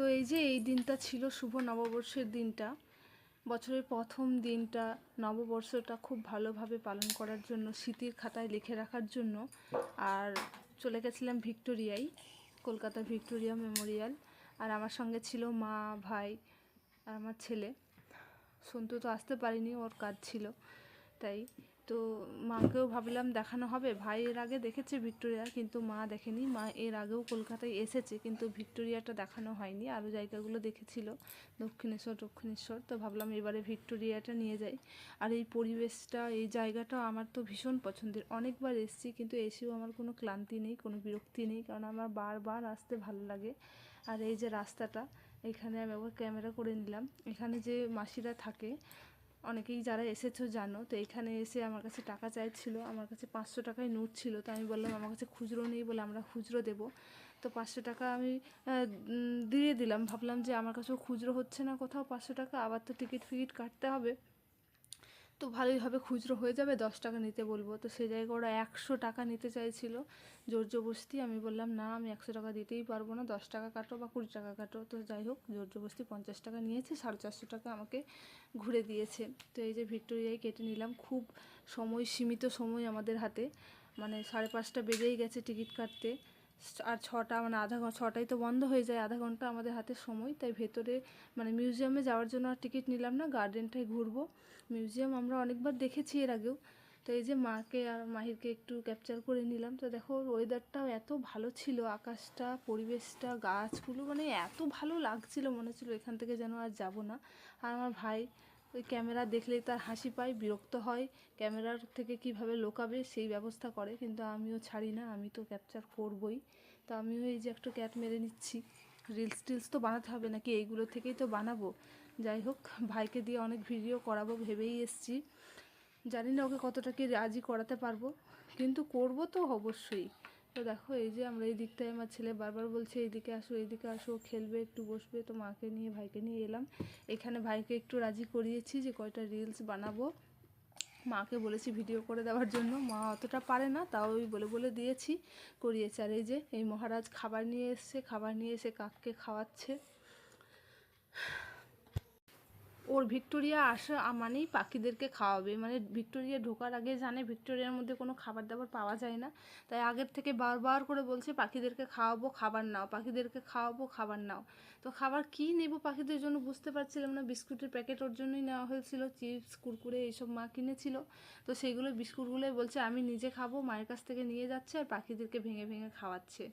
এই যে এই দিনটা ছিল শুভ নববর্ষের দিনটা, বছরের প্রথম দিনটা, নববর্ষটা খুব ভালোভাবে পালন করার জন্য, স্মৃতির খাতায় লিখে রাখার জন্য, আর চলে গেছিলাম ভিক্টোরিয়ায়, কলকাতা ভিক্টোরিয়া মেমোরিয়াল, আর আমার সঙ্গে ছিল মা, ভাই, আর আমার ছেলে। সন্তু তো আসতে পারিনি, ওর কাজ ছিল। তাই। তো মাকেও ভাবলাম দেখানো হবে। ভাই এর আগে দেখেছে ভিক্টোরিয়া, কিন্তু মা দেখেনি। মা এর আগেও কলকাতায় এসেছে, কিন্তু ভিক্টোরিয়াটা দেখানো হয়নি। আরও জায়গাগুলো দেখেছিল, দক্ষিণেশ্বর দক্ষিণেশ্বর তো ভাবলাম এবারে ভিক্টোরিয়াটা নিয়ে যাই। আর এই পরিবেশটা, এই জায়গাটা আমার তো ভীষণ পছন্দের। অনেকবার এসেছি, কিন্তু এসেও আমার কোনো ক্লান্তি নেই, কোনো বিরক্তি নেই, কারণ আমার বারবার আসতে ভালো লাগে। আর এই যে রাস্তাটা, এখানে আমি একবার ক্যামেরা করে নিলাম। এখানে যে মাসিরা থাকে অনেকেই যারা এসেছ জানো, তো এখানে এসে আমার কাছে টাকা চাইছিল, আমার কাছে পাঁচশো টাকায় নোট ছিল, তো আমি বললাম আমার কাছে খুচরো নেই বলে আমরা খুচরো দেব। তো পাঁচশো টাকা আমি দিয়ে দিলাম। ভাবলাম যে আমার কাছেও খুচরো হচ্ছে না কোথাও পাঁচশো টাকা, আবার তো টিকিট ফিকিট কাটতে হবে। তো ভালোই হবে, খুচরো হয়ে যাবে, দশ টাকা নিতে বলব। তো সেই জায়গায় ওরা একশো টাকা নিতে চাইছিল। জোর জবস্তি আমি বললাম, না, আমি একশো টাকা দিতেই পারব না, দশ টাকা কাটো বা কুড়ি টাকা কাটো। তো যাই হোক জোর জবস্তি পঞ্চাশ টাকা নিয়েছে, সাড়ে চারশো টাকা আমাকে ঘুরে দিয়েছে। তো এই যে ভিক্টোরিয়ায় কেটে নিলাম, খুব সময়, সীমিত সময় আমাদের হাতে। মানে সাড়ে পাঁচটা বেজেই গেছে টিকিট কাটতে। আর ছটা মানে আধা ঘণ্টা ছটায় তো বন্ধ হয়ে যায়, আধা ঘণ্টা আমাদের হাতে সময়। তাই ভেতরে মানে মিউজিয়ামে যাওয়ার জন্য আর টিকিট নিলাম না, গার্ডেনটায় ঘুরবো। মিউজিয়াম আমরা অনেকবার দেখেছি এর আগেও। তো এই যে মাকে আর মাহিরকে একটু ক্যাপচার করে নিলাম। তো দেখো ওয়েদারটাও এত ভালো ছিল, আকাশটা, পরিবেশটা, গাছগুলো মানে এত ভালো লাগছিল, মনে হচ্ছিল এখান থেকে যেন আর যাব না। আর আমার ভাই ওই ক্যামেরা দেখলেই তার হাসি পায়, বিরক্ত হয়। ক্যামেরার থেকে কীভাবে লোকাবে সেই ব্যবস্থা করে, কিন্তু আমিও ছাড়ি না, আমি তো ক্যাপচার করবই। তো আমিও এই যে একটা ক্যাট মেরে নিচ্ছি। রিলস টিলস তো বানাতে হবে নাকি? এইগুলো থেকেই তো বানাবো। যাই হোক, ভাইকে দিয়ে অনেক ভিডিও করাবো ভেবেই এসছি। জানি না ওকে কতটা কি রাজি করাতে পারব। কিন্তু করব তো অবশ্যই। তো দেখো, এই যে আমরা এই দিকটায় আমার ছেলে বারবার বলছে, এইদিকে আসো এইদিকে আসো খেলবে, একটু বসবে। তো মাকে নিয়ে, ভাইকে নিয়ে এলাম। এখানে ভাইকে একটু রাজি করিয়েছি যে কয়টা রিলস বানাবো। মাকে বলেছি ভিডিও করে দেওয়ার জন্য। মা অতটা পারে না, তাও ওই বলে বলে দিয়েছি, করিয়েছে। আর এই যে, এই মহারাজ খাবার নিয়ে এসছে, খাবার নিয়ে এসে কাককে খাওয়াচ্ছে। ওর ভিক্টোরিয়া আসা মানেই পাখিদেরকে খাওয়াবে। মানে ভিক্টোরিয়া ঢোকার আগে জানে ভিক্টোরিয়ার মধ্যে কোনো খাবার দাবার পাওয়া যায় না। তাই আগের থেকে বারবার করে বলছে, পাখিদেরকে খাওয়াবো, খাবার নাও, পাখিদেরকে খাওয়াবো, খাবার নাও। তো খাবার কী নেব পাখিদের জন্য বুঝতে পারছিলাম না। বিস্কুটের প্যাকেট ওর জন্যই নেওয়া হয়েছিল, চিপস, কুরকুরে এইসব মা কিনেছিল। তো সেইগুলো বিস্কুটগুলোই বলছে, আমি নিজে খাব, মায়ের কাছ থেকে নিয়ে যাচ্ছে আর পাখিদেরকে ভেঙে ভেঙে খাওয়াচ্ছে।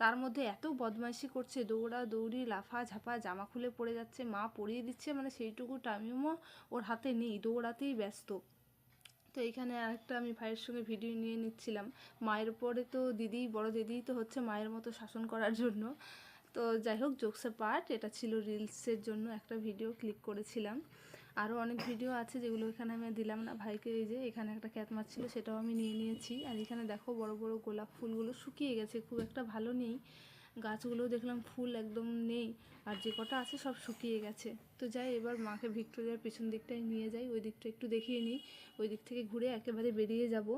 তার মধ্যে এত বদমাইশি করছে, দৌড়া দৌড়ি, লাফা ঝাপা, জামা খুলে পড়ে যাচ্ছে, মা পরিয়ে দিচ্ছে মানে সেইটুকু টাইমও ওর হাতে নেই, দৌড়াতেই ব্যস্ত। তো এইখানে আরেকটা আমি ভাইয়ের সঙ্গে ভিডিও নিয়ে নিচ্ছিলাম। মায়ের পরে তো দিদি, বড় দিদিই তো হচ্ছে মায়ের মতো শাসন করার জন্য। তো যাই হোক জোকসের পার্ট এটা ছিল রিলসের জন্য একটা ভিডিও ক্লিক করেছিলাম। আরও অনেক ভিডিও আছে যেগুলো এখানে আমি দিলাম না। ভাইকে এই যে এখানে একটা ক্যাট মাছ ছিল সেটাও আমি নিয়ে নিয়েছি। আর এখানে দেখো বড় বড় গোলাপ ফুলগুলো শুকিয়ে গেছে, খুব একটা ভালো নেই। গাছগুলো দেখলাম ফুল একদম নেই, আর যে কটা আছে সব শুকিয়ে গেছে। তো যাই, এবার মাকে ভিক্টোরিয়ার পিছন দিকটায় নিয়ে যাই, ওই দিকটা একটু দেখিয়ে নিই। ওই দিক থেকে ঘুরে একেবারে বেরিয়ে যাব।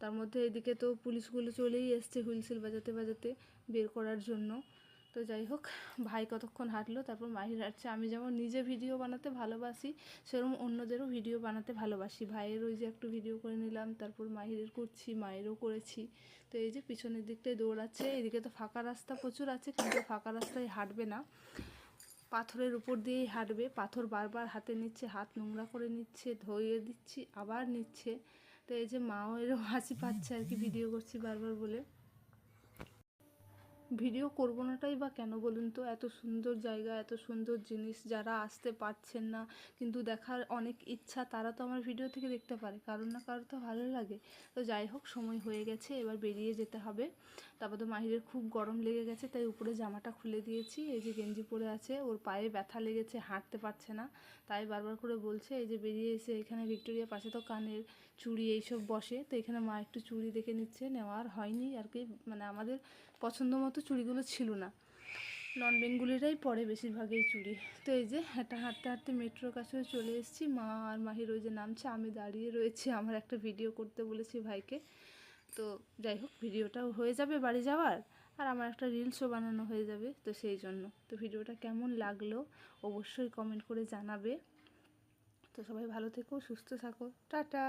তার মধ্যে এদিকে তো পুলিশগুলো চলেই এসছে হুইলসিল বাজাতে বাজাতে বের করার জন্য। তো যাই হোক ভাই কতক্ষণ হাঁটলো, তারপর মাহির হাঁটছে। আমি যেমন নিজে ভিডিও বানাতে ভালোবাসি, সেরকম অন্যদেরও ভিডিও বানাতে ভালোবাসি। ভাইয়ের ওই যে একটু ভিডিও করে নিলাম, তারপর মাহিরের করছি, মায়েরও করেছি। তো এই যে পিছনের দিকটায় দৌড়াচ্ছে, এদিকে তো ফাঁকা রাস্তা প্রচুর আছে, কিন্তু ফাঁকা রাস্তায় হাঁটবে না। পাথরের উপর দিয়েই হাঁটবে, পাথর বারবার হাতে নিচ্ছে, হাত নোংরা করে নিচ্ছে, ধুয়ে দিচ্ছি, আবার নিচ্ছে। তো এই যে মাও এরকম হাসি পাচ্ছে আর কি ভিডিও করছি বারবার বলে। ভিডিও করব নাটাই বা কেন বলুন তো? এত সুন্দর জায়গা, এত সুন্দর জিনিস যারা আসতে পারছেন না, কিন্তু দেখার অনেক ইচ্ছা, তারা তো আমার ভিডিও থেকে দেখতে পারে। কারণ না কারও তো ভালো লাগে। তো যাই হোক, সময় হয়ে গেছে, এবার বেরিয়ে যেতে হবে। তারপর তো মাহিরের খুব গরম লেগে গেছে, তাই উপরে জামাটা খুলে দিয়েছি। এই যে গেঞ্জি পরে আছে, ওর পায়ে ব্যথা লেগেছে, হাঁটতে পারছে না। তাই বারবার করে বলছে, এই যে বেরিয়ে এসে এখানে ভিক্টোরিয়া পাশে তো কানের চুড়ি এইসব বসে, তো এখানে মা একটু চুড়ি দেখে নিচ্ছে নেওয়ার হয়নি আর কি মানে আমাদের পছন্দ মতো চুড়িগুলো ছিল না। নন বেঙ্গুলিরাই পরে বেশিরভাগ এই চুড়ি। তো এই যে একটা হাঁটতে হাঁটতে মেট্রোর কাছে চলে এসেছি। মা আর মাহির ওই যে নামছে, আমি দাঁড়িয়ে রয়েছি, আমার একটা ভিডিও করতে বলেছি ভাইকে। তো যাই হোক, ভিডিওটাও হয়ে যাবে বাড়ি যাওয়ার। আর আমার একটা রিলসও বানানো হয়ে যাবে, তো সেই জন্য। তো ভিডিওটা কেমন লাগল অবশ্যই কমেন্ট করে জানাবে। তো সবাই ভালো থেকো, সুস্থ থাকো। টাটা!